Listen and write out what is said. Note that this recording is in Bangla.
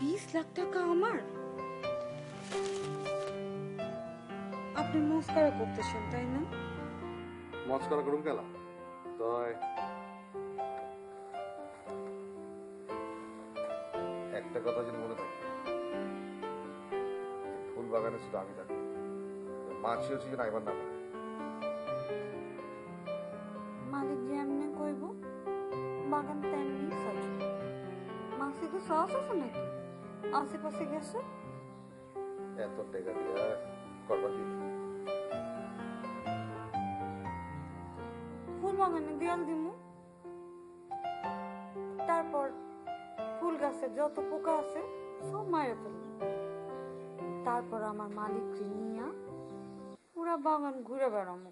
বিশ লাখ টাকা আমার? আপনি মস্কারা করতেছেন তাই না? মস্কারা করুন গেলাম তাই। একটা কথা যেন মনে থাকে ফুল বাগানে শুধু আমি থাকি। মাছি হচ্ছে যেন আইবার না মালিক যেমনে কইব বাগান তেমনি সাজবে মাসি তো সস আছে নাকি? আশেপাশে গেছে? এত টেকা দিয়া করবার কি? ফুল বাগানে দেয়াল দিমু। তারপর ফুল গাছে যত পোকা আছে সব মারা ফেলব। তারপর আমার মালিক নিয়া পুরা বাগান ঘুরে বেড়ামো।